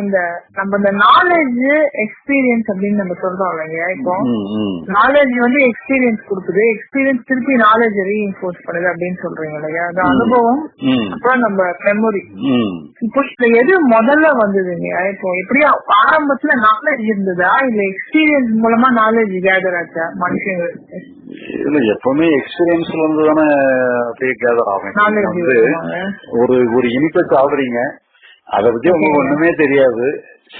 இந்த நம்ம இந்த நாலேஜ் எக்ஸ்பீரியன்ஸ் அப்படின்னு நம்ம சொல்றோம் இல்லைங்க இப்போ. நாலேஜ் வந்து எக்ஸ்பீரியன்ஸ் கொடுக்குது. எக்ஸ்பீரியன்ஸ் திருப்பி நாலேஜ் ரீஇன்ஃபோர்ஸ் பண்ணுது அப்படின்னு சொல்றீங்க இல்லையா? அது அனுபவம் அப்புறம் நம்ம மெமரி. இப்போ இதுல எது முதல்ல வந்ததுங்க? இப்போ எப்படியா ஆரம்பத்துல நாலேஜ் இருந்ததா? இல்ல எக்ஸ்பீரியன்ஸ் மூலமா நாலேஜ் கேதர் ஆச்சா மனுஷங்களுக்கு இல்ல எப்பவுமே எக்ஸ்பீரியன்ஸ்ல இருந்து தானே கேதர் ஆகும். ஒரு ஒரு இனிப்பை சாப்பிடுறீங்க. அதை பத்தி உங்களுக்கு ஒண்ணுமே தெரியாது.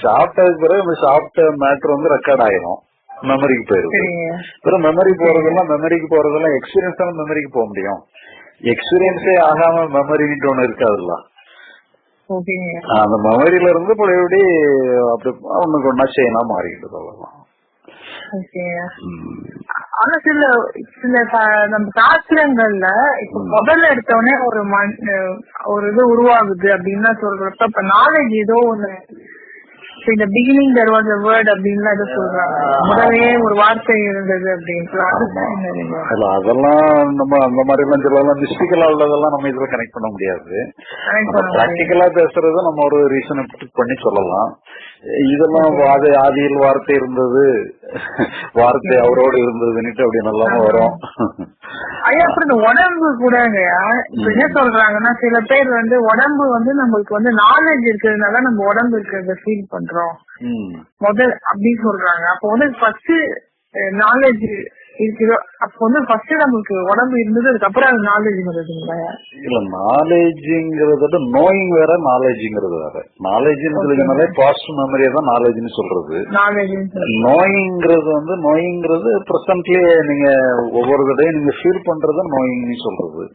சாப்பிட்டதுக்கு பிறகு அந்த சாப்பிட்ட மேட்டர் வந்து ரெக்கார்ட் ஆயிரும். மெமரிக்கு சரிங்க. அப்புறம் மெமரி போறதெல்லாம் மெமரிக்கு போறதெல்லாம் எக்ஸ்பீரியன்ஸ் தானே மெமரிக்கு போக முடியும். எக்ஸ்பீரியன்ஸே ஆகாம மெமரின்னு ஒண்ணு இருக்காதுல்ல அந்த மெமரியில இருந்து பழையபடி அப்படி ஒண்ணுக்கு ஒன்னா செய்யலாம் மாறிக்கிட்டு அவ்வளவுதான். ஓகேங்க ம். ஆனா சில சில நம்ம சாஸ்திரங்கள்ல இப்ப முதல்ல எடுத்தவொடனே ஒரு மண் ஒரு இது உருவாகுது அப்படின்னு சொல்றப்ப இப்ப நாலேஜ் ஏதோ ஒண்ணு இந்த பிகினிங் தெர் வாஸ் வேர்ட் அப்படின்னு ஏதோ சொல்றாங்க. முதலே ஒரு வார்த்தை இருந்தது அப்படின்னு. அது அதெல்லாம் நம்ம அந்த மாதிரி எல்லாம் சொல்லலாம் மிஸ்டிக்கலா உள்ளதெல்லாம் நம்ம இதுல கனெக்ட் பண்ண முடியாது. பிராக்டிக்கலா பேசுறத நம்ம ஒரு ரீசன் பண்ணி சொல்லலாம். இதெல்லாம் வாத ஆதியில் வார்த்தை இருந்தது. வார்த்தை அவரோடு இருந்ததுன்னுட்டு அப்படி நல்லா வரும். ஐயா அப்புறம் இந்த உடம்பு கூடங்க இப்ப என்ன சொல்றாங்கன்னா சில பேர் வந்து உடம்பு வந்து நம்மளுக்கு வந்து நாலேஜ் இருக்கிறதுனால நம்ம உடம்பு இருக்கிறத ஃபீல் பண்றோம். ம். முதல் அப்படி சொல்றாங்க. அப்போ வந்து ஃபர்ஸ்ட் நாலேஜ் இருக்குதோ அப்போ வந்து ஃபர்ஸ்ட் நம்மளுக்கு உடம்பு இருந்தது அதுக்கப்புறம் அது நாலேஜ் இல்ல நாலேஜ்ங்கிறத நோயிங் வேற நாலேஜ்ங்கிறது வேற. நாலேஜ்ங்கிறதுனாலே பாஸ்ட் மெமரியை தான் நாலேஜ்னு சொல்றது. நாலேஜ் நோயிங்கிறது வந்து நோயிங்கிறது பிரசன்ட்லயே நீங்க ஒவ்வொரு தடையும் நீங்க ஃபீல் பண்றத நோயிங்னு சொல்றது.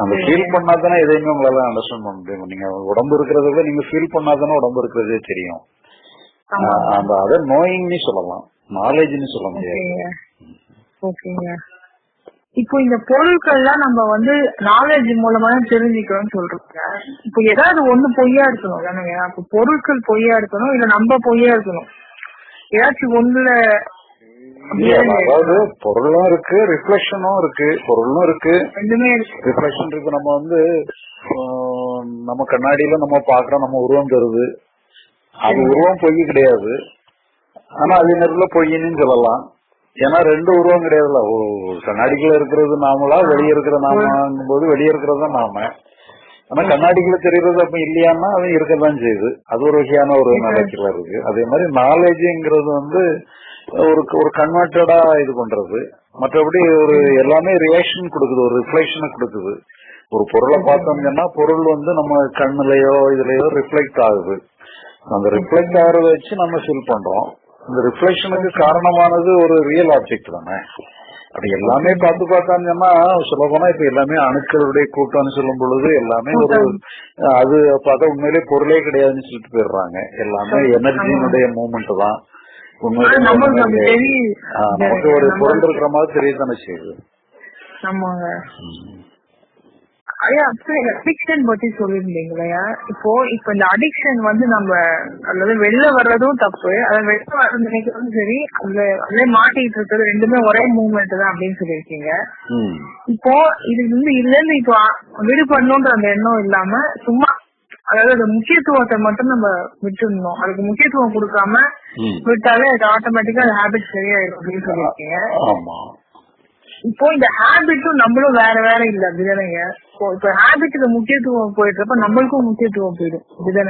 அந்த ஃபீல் பண்ணாதானே எதையுமே உங்களால அண்டர்ஸ்டாண்ட் பண்ண முடியும். நீங்க உடம்பு இருக்கிறத விட நீங்க ஃபீல் பண்ணாதானே உடம்பு இருக்கிறதே தெரியும். அந்த அதை நோயிங்னு சொல்லலாம். நாலேஜ்னு சொல்ல முடியாது. ஓகேங்க. இப்போ இந்த பொருட்கள்லாம் நம்ம வந்து நாலேஜ் மூலமா தெரிஞ்சுக்கிறோம்னு சொல்றோங்க இப்போ ஏதாவது ஒண்ணு பொய்யா இருக்கணும் தானேங்க? அப்போ பொருட்கள் பொய்யா இருக்கணும் இல்ல நம்ம பொய்யா இருக்கணும்? ஏதாச்சும் ஒண்ணுல அதாவது பொருளும் இருக்கு ரிஃப்ளெக்ஷனும் இருக்கு பொருளும் இருக்கு. ரிஃப்ளெக்ஷன் இருக்கு. நம்ம வந்து நம்ம கண்ணாடியில நம்ம பாக்குறோம் நம்ம உருவம் தருது. அது உருவம் பொய் கிடையாது. ஆனா அதே நேரத்துல பொய்ன்னு சொல்லலாம். ஏன்னா ரெண்டு உருவம் கிடையாதுல்ல. ஒரு கண்ணாடிக்குள்ள இருக்கிறது நாமளா வெளியே இருக்கிற நாமங்கும் போது வெளியே இருக்கிறது தான் நாம. ஆனா கண்ணாடிக்குள்ள தெரியறது அப்ப இல்லையான்னா அது இருக்கதான் செய்யுது. அது ஒரு வகையான ஒரு நிலைக்குள்ள இருக்கு அதே மாதிரி நாலேஜ்ங்கிறது வந்து ஒரு ஒரு கன்வெர்டடா இது பண்றது. மற்றபடி ஒரு எல்லாமே ரியாக்ஷன் கொடுக்குது ஒரு ரிஃப்ளெக்ஷனை கொடுக்குது. ஒரு பொருளை பார்த்தோம்னா பொருள் வந்து நம்ம கண்ணுலயோ இதுலயோ ரிஃப்ளெக்ட் ஆகுது. அந்த ரிஃப்ளெக்ட் ஆகிறத வச்சு நம்ம ஃபீல் பண்றோம். இந்த ரிஃப்ளெக்ஷனுக்கு காரணமானது ஒரு ரியல் ஆப்ஜெக்ட் தானே. அது எல்லாமே பார்த்து பார்த்தாங்கன்னா சொல்ல போனா இப்ப எல்லாமே அணுக்களுடைய கூட்டம்னு சொல்லும் பொழுது எல்லாமே ஒரு அது பார்த்தா உண்மையிலே பொருளே கிடையாதுன்னு சொல்லிட்டு போயிடுறாங்க. எல்லாமே எனர்ஜியினுடைய மூமெண்ட் தான். நமக்கு ஒரு பொருள் இருக்கிற மாதிரி செய்யுது. ஆமாங்க. ஐயா அடிக்ஷன் பத்தி சொல்லியிருந்தீங்களா இப்போ இப்ப இந்த அடிக்ஷன் வந்து நம்ம அல்லது வெளில வர்றதும் தப்பு. அதை வெளில வர நினைக்கிறதும் சரி அதுல மாட்டிட்டு இருக்கிறது ரெண்டுமே ஒரே மூவ்மெண்ட் தான் அப்படின்னு சொல்லியிருக்கீங்க. ம். இப்போ இது வந்து இருந்து இப்போ விடுபடணுன்ற அந்த எண்ணம் இல்லாம சும்மா அதாவது அந்த முக்கியத்துவத்தை மட்டும் நம்ம விட்டுருந்தோம் அதுக்கு முக்கியத்துவம் கொடுக்காம. விட்டாலே அது ஆட்டோமேட்டிக்கா அந்த ஹேபிட் சரியாயிடும் அப்படின்னு சொல்லியிருக்கீங்க. ஆமா. இப்போ இந்த ஹேபிட்டும் நம்மளும் வேற வேற இல்ல அப்படிதானேங்க? இப்போ ஹேபிட்டுக்கு முக்கியத்துவம் போயிடுறப்ப நம்மளுக்கும் முக்கியத்துவம் போயிடும் இல்ல,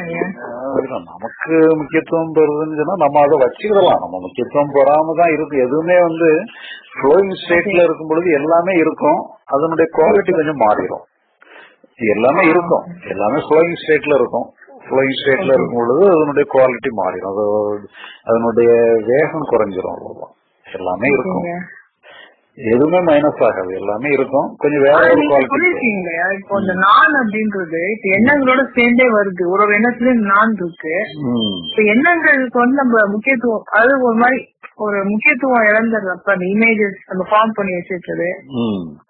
நமக்கு முக்கியத்துவம் பெறுதுன்னு சொன்னா நம்ம அதை வச்சுக்கிடலாம். நம்ம முக்கியத்துவம் பெறாம தான் இருக்கு. எதுவுமே வந்து ஃப்ளோயிங் ஸ்டேட்ல இருக்கும் பொழுது எல்லாமே இருக்கும். அதனுடைய குவாலிட்டி கொஞ்சம் மாறிடும். எல்லாமே இருக்கும். எல்லாமே ஃப்ளோயிங் ஸ்டேட்ல இருக்கும். ஃப்ளோயிங் ஸ்டேட்ல இருக்கும் பொழுது அதனுடைய குவாலிட்டி மாறிடும். அது அதனுடைய வேகம் குறைஞ்சிரும் அவ்வளவுதான். எல்லாமே இருக்கும். எதுவுமே மைனஸ் ஆகாது. எல்லாமே இருக்கும். கொஞ்சம் வேற ஒரு குவாலிட்டி இப்போ இந்த நான் அப்படின்றது இப்ப எண்ணங்களோட சேர்ந்தே வருது. ஒரு ஒரு எண்ணத்துலயும் நான் இருக்கு. இப்ப எண்ணங்களுக்கு வந்து நம்ம முக்கியத்துவம் அது ஒரு மாதிரி ஒரு முக்கியத்துவம் இழந்துடுறப்ப அந்த இமேஜஸ் நம்ம ஃபார்ம் பண்ணி வச்சிருக்கிறது.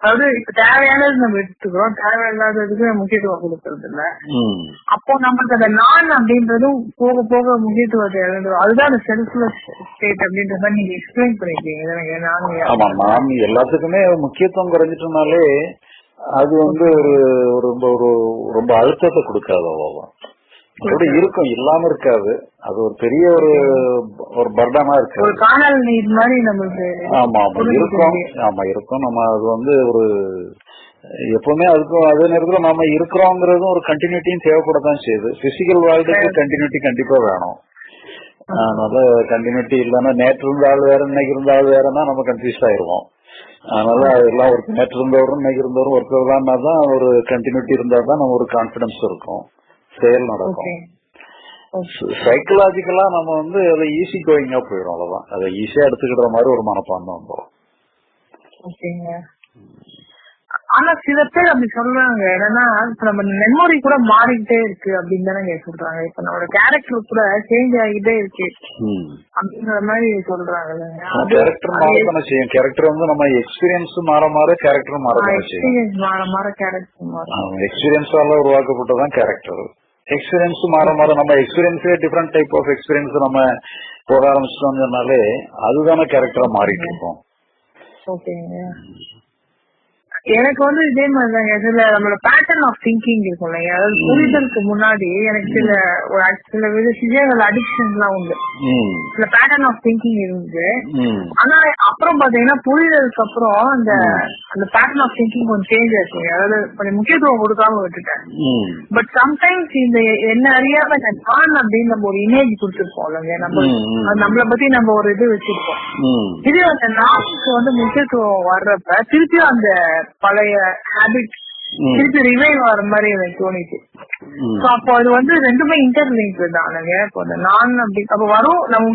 அதாவது இப்ப தேவையானது நம்ம எடுத்துக்கிறோம். தேவையில்லாததுக்கு முக்கியத்துவம் கொடுக்கறது இல்ல அப்போ நமக்கு அந்த நான் அப்படின்றதும் போக போக முக்கியத்துவத்தை இழந்துடும் அதுதான் அந்த செல்ஃப்லெஸ் ஸ்டேட் அப்படின்ற மாதிரி நீங்க எக்ஸ்பிளைன் பண்ணிருக்கீங்க. எனக்கு நான் ஆமா நாம் எல்லாத்துக்குமே முக்கியத்துவம் குறைஞ்சிட்டோம்னாலே அது வந்து ஒரு ரொம்ப ஒரு ரொம்ப அழுத்தத்தை கொடுக்காது அவ்வளவுதான் இருக்கும் இல்லாம இருக்காது. அது ஒரு பெரிய ஒரு ஒரு பர்டனா ஒரு இருக்காது காணல் நீர் மாதிரி நம்மளுக்கு ஆமா ஆமா. இருக்கும். ஆமா இருக்கும். நம்ம அது வந்து ஒரு எப்பவுமே அதுக்கும் அதே நேரத்துல நாம இருக்கிறோங்கிறதும் ஒரு கண்டினியூட்டியும் தேவைப்படத்தான் செய்யுது. பிசிக்கல் வேர்ல்டுக்கு கண்டினியூட்டி கண்டிப்பா வேணும். அதனால கண்டினியூட்டி இல்லைன்னா நேற்று இருந்த ஆள் வேற இன்னைக்கு இருந்த ஆள் வேறன்னா நம்ம கன்ஃபியூஸ் ஆயிருவோம். அதனால அதெல்லாம் ஒரு நேற்று இருந்தவரும் இன்னைக்கு இருந்தவரும் ஒருத்தர் தான் ஒரு கண்டினியூட்டி இருந்தா தான் நம்ம ஒரு கான்பிடன்ஸ் இருக்கும். செயல் நடக்கும். சைக்கலாஜிக்கலா நம்ம வந்து அதை ஈஸி கோயிங்கா போயிடும் அவ்வளவுதான். அதை ஈஸியா எடுத்துக்கிற மாதிரி ஒரு மனப்பான்மை வந்துடும் ஆனா சில பேர் அப்படி சொல்றாங்க. என்னன்னா இப்ப நம்ம மெமரி கூட மாறிக்கிட்டே இருக்கு அப்படின்னு தானே சொல்றாங்க. இப்ப நம்மளோட கேரக்டர் கூட சேஞ்ச் ஆகிட்டே இருக்கு. அப்படிங்கிற மாதிரி சொல்றாங்க. கேரக்டர் மாறத்தானே செய்யும். கேரக்டர் வந்து நம்ம எக்ஸ்பீரியன்ஸ் மாற மாற கேரக்டர் செய்யும். எக்ஸ்பீரியன்ஸ் மாற மாற கேரக்டர் மாறும். எக்ஸ்பீரியன்ஸால உருவாக்கப்பட்டதான் கேரக்டர் எக்ஸ்பீரியன்ஸ் மாற மாற நம்ம எக்ஸ்பீரியன்ஸே டிஃப்ரெண்ட் டைப் ஆஃப் எக்ஸ்பீரியன்ஸ் நம்ம போக ஆரம்பிச்சிட்டோம்னாலே அதுதானே கேரக்டரா மாறிட்டு இருக்கும். எனக்கு வந்து இதே மாதிரிதாங்க. சில நம்மளோட பேட்டர்ன் ஆஃப் திங்கிங் இருக்கும் இல்லைங்க அதாவது புரிதலுக்கு முன்னாடி எனக்கு சில ஒரு சில வித விஷயங்கள் அடிக்ஷன் எல்லாம் உண்டு சில பேட்டர்ன் ஆஃப் திங்கிங் இருந்துச்சு ம், ஆனா அப்புறம் பாத்தீங்கன்னா புரிதலுக்கு அப்புறம் அந்த அந்த பேட்டர்ன் ஆஃப் திங்கிங் கொஞ்சம் சேஞ்ச் ஆச்சு அதாவது கொஞ்சம் முக்கியத்துவம் கொடுக்காம விட்டுட்டேன். பட் சம்டைம்ஸ் இந்த என்ன அறியாம நான் அப்படின்னு நம்ம ஒரு இமேஜ் கொடுத்துருப்போம் இல்லைங்க நம்ம நம்மளை பத்தி நம்ம ஒரு இது வச்சிருப்போம். இது அந்த நாமுக்கு வந்து முக்கியத்துவம் வர்றப்ப திருப்பியும் அந்த பழைய ஹேபிட் திருப்பி ரிவைவ் ஆகிற மாதிரி எனக்கு தோணிச்சு. அப்போ அது வந்து ரெண்டுமே இன்டர்லிங்க் தானுங்க இப்போ அந்த நான் அப்படி அப்ப வரும் நம்ம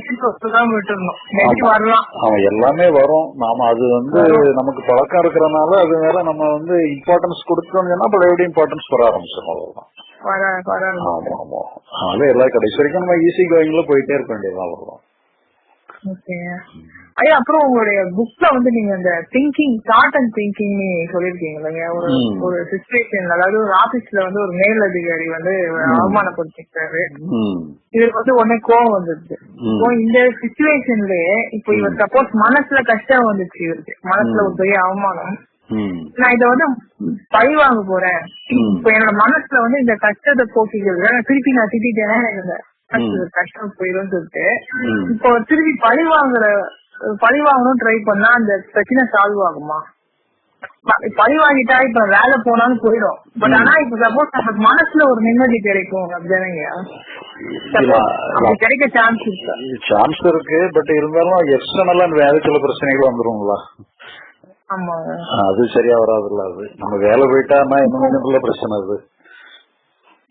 விட்டுறணும். மேபி வரலாம். அவன் எல்லாமே வரும். நாம அது வந்து நமக்கு பழக்கம் இருக்கிறனால அது மேல நம்ம வந்து இம்பார்ட்டன்ஸ் கொடுத்தோம்னு சொன்னா பழையபடி இம்பார்ட்டன்ஸ் வர ஆரம்பிச்சிடும் அவ்வளவுதான். வர வர ஆமா ஆமா. அதனால எல்லா கடைசி வரைக்கும் நம்ம ஈஸி கோயிங்ல போயிட்டே இருக்க வேண்டியதுதான் அவ்வளவுதான். ஓகே ஐயா அப்புறம் உங்களுடைய புக்ல வந்து நீங்க அந்த திங்கிங் தாட் அண்ட் திங்கிங் சொல்லிருக்கீங்க இல்லைங்க? ஒரு. ஒரு சுச்சுவேஷன் அதாவது ஒரு ஆபீஸ்ல வந்து ஒரு மேல் அதிகாரி வந்து அவமானப்படுத்திருக்காரு இவருக்கு வந்து உடனே கோவம் வந்துருச்சு. இப்போ இந்த சுச்சுவேஷன்லயே இப்போ இவர் சப்போஸ் மனசுல கஷ்டம் வந்துச்சு இவருக்கு. மனசுல ஒரு பெரிய அவமானம். நான் இத வந்து பழி வாங்க போறேன். இப்போ என்னோட மனசுல வந்து இந்த கஷ்டத்தை போக்கிக்கிறது. நான் திருப்பி நான் திட்டேன்னா எனக்கு இந்த கஷ்டம் போயிடும் சொல்லிட்டு. இப்போ திருப்பி பழி வாங்குற பழி வாங்கணும் ட்ரை பண்ணா அந்த பிரச்சனை சால்வ் ஆகுமா? பழி வாங்கிட்டா இப்ப வேலை போனாலும் போயிடும். பட் ஆனா இப்ப சப்போஸ் நமக்கு மனசுல ஒரு நிம்மதி கிடைக்கும் அப்படிதானங்க. கிடைக்க சான்ஸ் இருக்கு. சான்ஸ் இருக்கு பட் இருந்தாலும் எக்ஸ்டர்னலா வேற சில பிரச்சனைகள் வந்துருங்களா ஆமா அது சரியா வராதுல்ல அது. நம்ம வேலை போயிட்டான்னா என்ன பிரச்சனை அது.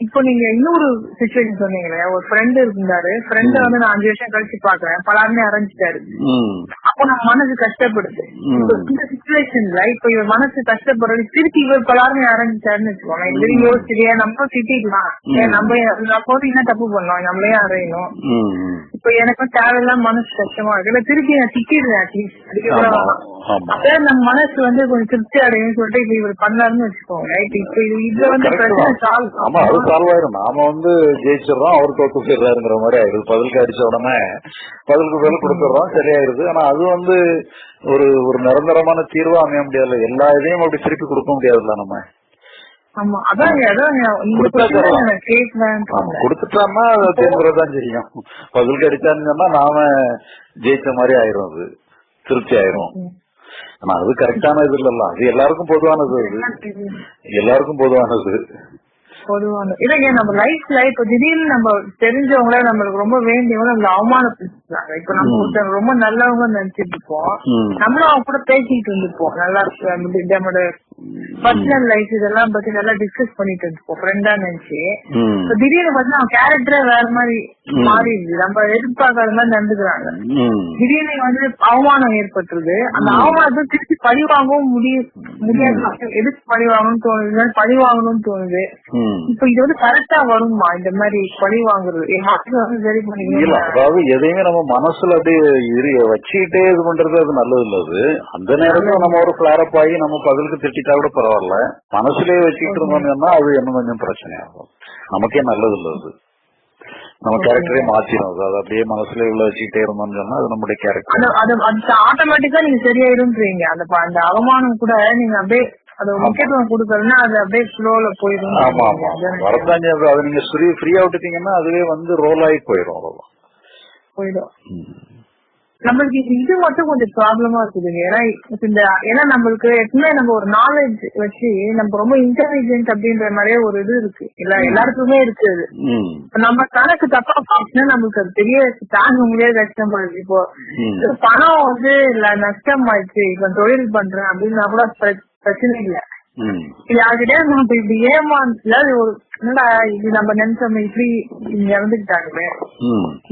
இப்போ நீங்க இன்னொரு சுச்சுவேஷன் சொன்னீங்களே ஒரு ஃப்ரெண்ட் இருந்தாரு. ஃப்ரெண்ட வந்து நான் அஞ்சு வருஷம் கழிச்சு பாக்குறேன் பலாருமே அரைஞ்சிட்டாரு அப்போ நம்ம மனசு கஷ்டப்படுது. இந்த சுச்சுவேஷன்ல இப்ப இவர் மனசு கஷ்டப்படுறது திருப்பி இவர் பலாருமே அரைஞ்சிட்டாருன்னு வச்சுக்கோங்க இது யோசிச்சிரியா நம்ம திட்டிக்கலாம். ஏன் நம்ம வந்து என்ன தப்பு பண்ணோம் நம்மளே அறையணும். ம், ம். இப்ப எனக்கு தேவையில்லாம மனசு கஷ்டமா இருக்கு. இல்ல திருப்பி நான் திட்டிடுறேன் அட்லீஸ்ட் அப்ப நம்ம மனசு வந்து கொஞ்சம் திருப்தி அடையும் சொல்லிட்டு இப்ப இவர் பண்ணாருன்னு வச்சுக்கோங்க. இப்ப இது வந்து பிரச்சனை. சால்வ் சால்வ் ஆயிரும் நாம வந்து ஜெயிச்சிடறோம் அவர் தோத்து போயிடுறாருங்கிற மாதிரி ஆயிடுது. பதிலுக்கு அடிச்ச உடனே பதிலுக்கு பதில் கொடுத்துடுறோம் சரியாயிருது ஆனா அது வந்து ஒரு ஒரு நிரந்தரமான தீர்வா அமைய முடியாது எல்லா இதையும் அப்படி திருப்பி கொடுக்க முடியாதுல்ல நம்ம. ஆமா அதாங்க அதாங்க. இந்த கொடுத்தா question தரலாம். நான் கேட்கலான்னு ஆமா, கொடுத்துட்டான்னா அது தேர்ந்ததான் செய்யும் பதிலுக்கு அடிச்சான்னு சொன்னா நாம ஜெயிச்ச மாதிரி ஆயிரும் அது. திருப்தி ஆயிரும். ஆனா அது கரெக்டான இது இல்லல்ல. அது எல்லாருக்கும் பொதுவானது அது. எல்லாருக்கும் பொதுவானது. பொதுவான இல்லைங்க நம்ம லைஃப்ல இப்ப திடீர்னு நம்ம தெரிஞ்சவங்கள நம்மளுக்கு ரொம்ப வேண்டியவங்க நம்மள அவமானப்படுத்துறாங்க இப்ப நம்ம ஒருத்தர் ரொம்ப நல்லவங்க நினைச்சிட்டு இருப்போம். நம்மளும் அவங்க கூட பேசிட்டு இருந்திருப்போம் நல்லா இருக்கு நம்மளோட பர்சனல் லைஃப் இதெல்லாம் பத்தி நல்லா டிஸ்கஸ் பண்ணிட்டு இருந்திருப்போம் ஃப்ரெண்டா நினைச்சு. திடீர்னு பார்த்தா அவன் கேரக்டரே வேற மாதிரி மாறிடுது நம்ம எதிர்பார்க்காத மாதிரி நடந்துக்கிறாங்க. திடீர்னு வந்து அவமானம் ஏற்பட்டுருது. அந்த அவமானத்தை திருப்பி பழி வாங்கவும் முடிய முடியாது. எதுக்கு பழி வாங்கணும்னு தோணுது? பழி வாங்கணும்னு தோணுது. இப்ப இது வந்து கரெக்டா வருமா? இந்த மாதிரி பழி வாங்குறது. சரி பண்ணிக்கலாம் அதாவது எதையுமே நம்ம மனசுல அப்படியே வச்சுக்கிட்டே இது பண்றது அது நல்லது இல்ல அது. அந்த நேரத்துல நம்ம ஒரு பிளாரப் ஆகி நம்ம பதிலுக்கு திட்டிட்டா கூட பரவாயில்ல. மனசுலயே வச்சுக்கிட்டு இருந்தோம்னா அது இன்னும் கொஞ்சம் பிரச்சனை ஆகும் நமக்கே நல்லது இல்ல அது. நம்ம கேரக்டரே மாத்திரும். அது அப்படியே மனசுல உள்ள வச்சுக்கிட்டே இருந்தோம்னு சொன்னா அது நம்முடைய கேரக்டர் ஆட்டோமேட்டிக்கா நீங்க சரியாயிருன்றீங்க. அந்த அந்த அவமானம் கூட நீங்க அப்படியே அது முக்கியத்துவம் கொடுக்கறதுன்னா அது அப்படியே ஃப்ளோல போயிடும் ஆமா ஆமா. செய்யும். அது நீங்க ஃப்ரீ ஃப்ரீயா விட்டுட்டீங்கன்னா அதுவே வந்து ரோல் ஆகி போயிடும் அவ்வளவுதான். போயிடும். நம்மளுக்கு இது- மட்டும் கொஞ்சம் ப்ராப்ளமா இருக்குதுங்க ஏன்னா இந்த ஏன்னா நம்மளுக்கு எப்பவுமே நம்ம ஒரு நாலேஜ் வச்சு நம்ம ரொம்ப இன்டெலிஜென்ட் அப்படின்ற மாதிரியே ஒரு இது இருக்கு. இல்ல எல்லாருக்குமே இருக்கு அது. நம்ம கணக்கு தப்பா போச்சுன்னா நம்மளுக்கு அது பெரிய தாங்க முடியாத கஷ்டப்படுது இப்போ பணம் வந்து இல்ல நஷ்டம் ஆயிடுச்சு. இப்ப தொழில் பண்றேன் அப்படின்னா கூட பிர- பிரச்சனை இல்ல. யார்கிட்டயே நம்ம இப்படி ஏமாந்துல ஒரு இது நம்ம நினைச்சோம் இப்படி இறந்துக்கிட்டாங்களே.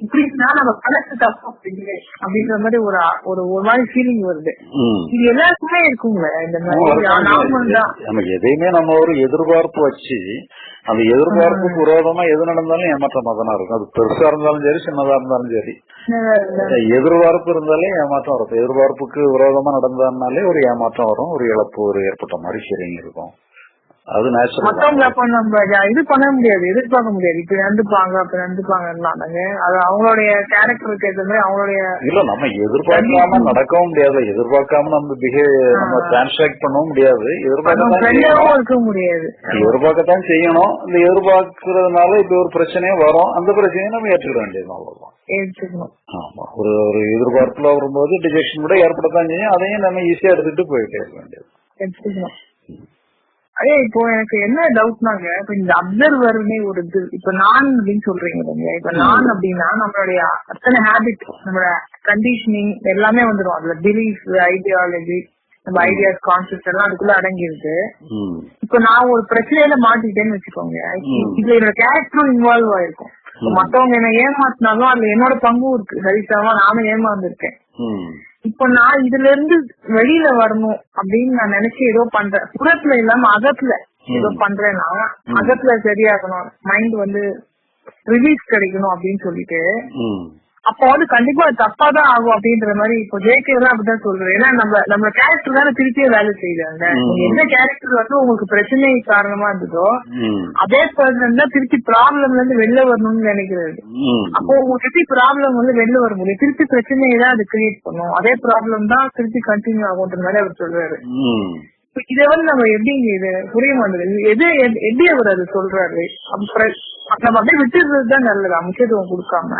இப்படின்னா நம்ம கணக்கு தப்பா அப்படின்ற மாதிரி ஒரு ஒரு ஒரு மாதிரி ஃபீலிங் வருது. இது எல்லாருக்குமே இருக்குங்க இந்த மாதிரி நம்ம எதையுமே நம்ம ஒரு எதிர்பார்ப்பு வச்சு அந்த எதிர்பார்ப்புக்கு விரோதமா எது நடந்தாலும் ஏமாற்றமா தானே இருக்கும். அது பெருசா இருந்தாலும் சரி சின்னதா இருந்தாலும் சரி. எதிர்பார்ப்பு இருந்தாலே ஏமாற்றம் வரும். எதிர்பார்ப்புக்கு விரோதமா நடந்ததுனாலே ஒரு ஏமாற்றம் வரும். ஒரு இழப்பு ஒரு ஏற்பட்ட மாதிரி ஃபீலிங் இருக்கும். அது நம்ம இது பண்ண முடியாது. எதிர்பார்க்க முடியாது. இப்ப நடந்துப்பாங்க அப்ப நடந்துப்பாங்கன்னாங்க அது அவங்களுடைய கேரக்டருக்கு ஏற்ற மாதிரி அவங்களுடைய இல்ல நம்ம எதிர்பார்க்காம நடக்கவும் முடியாது. எதிர்பார்க்காம நம்ம பிஹேவ் நம்ம டிரான்சாக்ட் பண்ணவும் முடியாது. ஃப்ரெண்டாவும் இருக்க முடியாது. எதிர்பார்க்கத்தான் செய்யணும். இந்த எதிர்பார்க்கறதுனால இப்ப ஒரு பிரச்சனையே வரும். அந்த பிரச்சனையை நம்ம ஏற்றுக்கிட வேண்டியது அவ்வளவுதான். ஏற்றுக்கணும். ஆமா. ஒரு ஒரு எதிர்பார்ப்புல வரும்போது டிஜெக்ஷன் கூட ஏற்படத்தான் செய்யும். அதையும் நம்ம ஈஸியா எடுத்துட்டு போயிட்டே இருக்க வேண்டியது அதே இப்போ எனக்கு என்ன டவுட்னாங்க இப்ப இந்த அப்சர்வர்னே ஒரு இது. இப்ப நான் அப்படின்னு சொல்றீங்க இல்லைங்க இப்ப நான் அப்படின்னா நம்மளுடைய அத்தனை ஹேபிட் நம்மளோட கண்டிஷனிங் எல்லாமே வந்துடும் அதுல பிலீஃப் ஐடியாலஜி நம்ம ஐடியாஸ் கான்செப்ட் எல்லாம் அதுக்குள்ள அடங்கிருக்கு. இப்ப நான் ஒரு பிரச்சனையில மாட்டிக்கிட்டேன்னு வச்சுக்கோங்க. இதுல என்னோட கேரக்டரும் இன்வால்வ் ஆயிருக்கும். மத்தவங்க என்ன ஏமாத்தினாலும் அதுல என்னோட பங்கும் இருக்கு. சரிசமா நானும் ஏமாந்துருக்கேன். இப்ப நான் இதுல இருந்து வெளியில வரணும் அப்படின்னு நான் நினைச்சு ஏதோ பண்றேன். புறத்துல இல்லாம அகத்துல ஏதோ பண்றேன்னா அகத்துல சரியாகணும். மைண்ட் வந்து ரிலீஃப் கிடைக்கணும் அப்படின்னு சொல்லிட்டு. அப்போ வந்து கண்டிப்பா தப்பா தான் ஆகும் அப்படின்ற மாதிரி இப்போ ஜேகே எல்லாம் அப்படிதான் சொல்றேன் ஏன்னா நம்ம நம்ம கேரக்டர் தானே திருப்பியே வேலை செய்யுறாங்க எந்த கேரக்டர் வந்து உங்களுக்கு பிரச்சனை காரணமா இருந்ததோ. அதே பர்சன் தான் திருப்பி ப்ராப்ளம்ல இருந்து வெளில வரணும்னு நினைக்கிறது. அப்போ உங்களுக்கு திருப்பி ப்ராப்ளம் வந்து வெளில வர முடியும்? திருப்பி பிரச்சனையை தான் அது கிரியேட் பண்ணும். அதே ப்ராப்ளம் தான் திருப்பி கண்டினியூ ஆகும்ன்ற மாதிரி அவர் சொல்றாரு. இதை வந்து நம்ம எப்படி இது புரிய மாட்டேங்குது? எது எப்படி அவர் அது சொல்றாரு? அப்புறம் நம்ம அப்படியே விட்டுறது தான் நல்லதா. முக்கியத்துவம் கொடுக்காம.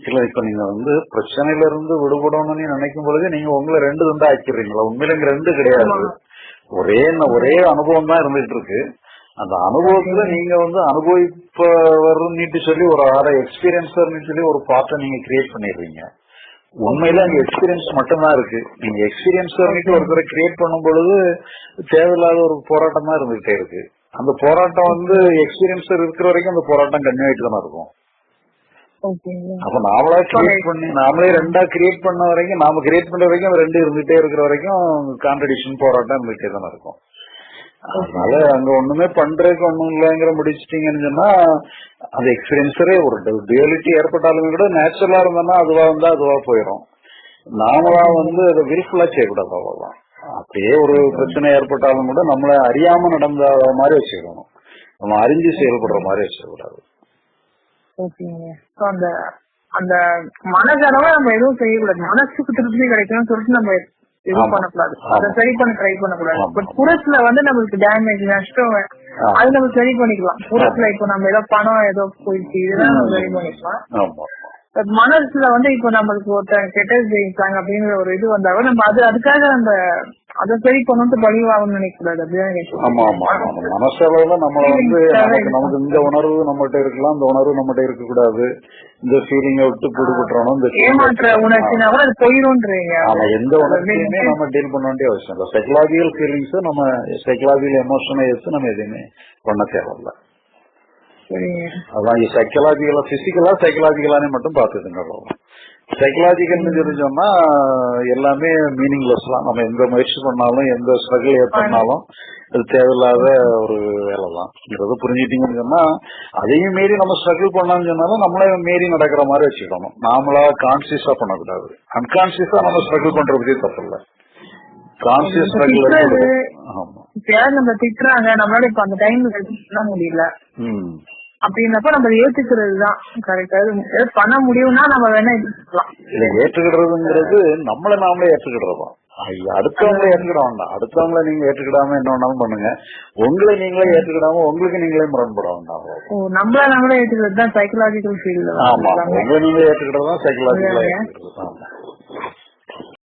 இல்ல இப்ப நீங்க வந்து பிரச்சனையில இருந்து விடுபடணும்னு நினைக்கும் பொழுது நீங்க உங்களை ரெண்டு துண்டா ஆக்கிடுறீங்களா? உண்மையில இங்க ரெண்டு கிடையாது. ஒரே ஒரே அனுபவம் தான் இருந்துட்டு இருக்கு அந்த அனுபவத்துல நீங்க வந்து அனுபவிப்பவர் நீட்டு சொல்லி ஒரு ஆற எக்ஸ்பீரியன்ஸர் சொல்லி ஒரு பார்ட்டை நீங்க கிரியேட் பண்ணிடுறீங்க. உண்மையில அங்க எக்ஸ்பீரியன்ஸ் மட்டும்தான் இருக்கு. நீங்க எக்ஸ்பீரியன்ஸர் ஒருத்தரை கிரியேட் பண்ணும் பொழுது தேவையில்லாத ஒரு போராட்டம் தான் இருந்துகிட்டே இருக்கு. அந்த போராட்டம் வந்து எக்ஸ்பீரியன்ஸர் இருக்கிற வரைக்கும் அந்த போராட்டம் கன்னியூ ஆயிட்டு தான் இருக்கும். அப்ப நாமளா கிரியேட் பண்ணி நாமளே ரெண்டா கிரியேட் பண்ண வரைக்கும் நாம கிரியேட் பண்ற வரைக்கும் ரெண்டு இருந்துட்டே இருக்கிற வரைக்கும் கான்ட்ரடிக்ஷன் போராட்டம் இருந்துட்டே தானே இருக்கும். அதனால அங்க ஒண்ணுமே பண்றதுக்கு ஒண்ணும் இல்லைங்கிற முடிச்சிட்டீங்கன்னு சொன்னா அந்த எக்ஸ்பீரியன்ஸரே ஒரு டுவலிட்டி ஏற்பட்டாலுமே கூட நேச்சுரலா இருந்தோம்னா அதுவா வந்தா அதுவா போயிடும் நாமளா வந்து அதை வில்ஃபுல்லா செய்யக்கூடாது அவ்வளவுதான். அப்படியே ஒரு பிரச்சனை ஏற்பட்டாலும் கூட நம்மள அறியாம நடந்த மாதிரி வச்சுக்கணும். நம்ம அறிஞ்சு செயல்படுற மாதிரி வச்சுக்கூடாது ஓகேங்க So, அந்த அந்த மனதளவு நம்ம எதுவும் செய்யக்கூடாது மனசுக்கு திருப்தி கிடைக்கணும்னு சொல்லிட்டு நம்ம எதுவும். பண்ணக்கூடாது. அதை சரி பண்ண ட்ரை பண்ணக்கூடாது. பட் புறத்துல வந்து நம்மளுக்கு டேமேஜ் நஷ்டம். அது நம்ம சரி பண்ணிக்கலாம் புறத்துல இப்போ நம்ம ஏதோ பணம் ஏதோ போயிடுச்சு இதெல்லாம் நம்ம சரி பண்ணிக்கலாம் பட் மனசுல வந்து இப்போ நம்மளுக்கு ஒருத்தர் கெட்டது செய்யிட்டாங்க அப்படிங்கிற ஒரு இது வந்தாலும் நம்ம அது அதுக்காக நம்ம அதை சரி பண்ணணும்ட்டு பழி வாங்கணும்னு நினைக்க கூடாது அப்படிதான் எனக்கு ஆமா ஆமா அந்த மனசளவுல நம்மள வந்து நமக்கு நமக்கு இந்த உணர்வு நம்மகிட்ட இருக்கலாம் இந்த உணர்வு நம்மகிட்ட இருக்க கூடாது இந்த ஃபீலிங்க விட்டு விடுபட்டுறணும் இந்த ஏமாற்ற உணர்ச்சினா கூட அது போயிடும்ன்றீங்க. ஆமா எந்த உணர்ச்சியுமே நம்ம டீல் பண்ண வேண்டிய அவசியம் இல்லை. சைக்கலாஜிக்கல் ஃபீலிங்ஸ் நம்ம சைக்கலாஜிக்கல் எமோஷனை எடுத்து நம்ம எதுவுமே பண்ண தேவையில்ல. அதான் சைக்கலாஜிக்கலா பிசிக்கலா சைக்கலாஜிக்கலானே மட்டும் பார்த்துதுங்க சைக்கலாஜிக்கல்னு சொல்லி சொன்னா எல்லாமே மீனிங்லெஸ் தான். நம்ம எந்த முயற்சி பண்ணாலும் எந்த ஸ்ட்ரகிள் ஏற்பட்டாலும் அது தேவையில்லாத ஒரு வேலை தான். புரிஞ்சுட்டீங்கன்னு சொன்னா அதையும் மீறி நம்ம ஸ்ட்ரகிள் பண்ணான்னு சொன்னாலும் நம்மளே மீறி நடக்கிற மாதிரி வச்சுக்கணும். நாமளா கான்சியஸா பண்ணக்கூடாது. அன்கான்சியஸா நம்ம ஸ்ட்ரகிள் பண்ற பத்தி தப்பு இல்ல. கான்சியஸ் ஸ்ட்ரகிள் ஆமா. நம்ம திட்டுறாங்க நம்மளால இப்ப அந்த டைம்ல பண்ண முடியல. ம் அப்படின்னப்ப நம்ம ஏத்துக்கிறது தான் கரெக்டா பண்ண முடியும்னா நம்ம வேணா எடுத்துக்கலாம் இதை ஏற்றுக்கிடுறதுங்கிறது நம்மள நாமளே ஏற்றுக்கிடுறதும் ஐயா, அடுத்தவங்களை ஏற்றுக்கிட வேண்டாம். அடுத்தவங்களை நீங்க ஏற்றுக்கிடாம என்ன வேணாலும் பண்ணுங்க. உங்களை நீங்களே ஏற்றுக்கிடாம உங்களுக்கு நீங்களே முரண்பட வேண்டாம். நம்மள நம்மளே ஏற்றுக்கிறது தான் சைக்கலாஜிக்கல் ஃபீல்டு ஆமா உங்களை நீங்களே ஏற்றுக்கிட்டதான் சைக்கலாஜிக்கலா இல்லைங்க. ஏற்றுக்கிறது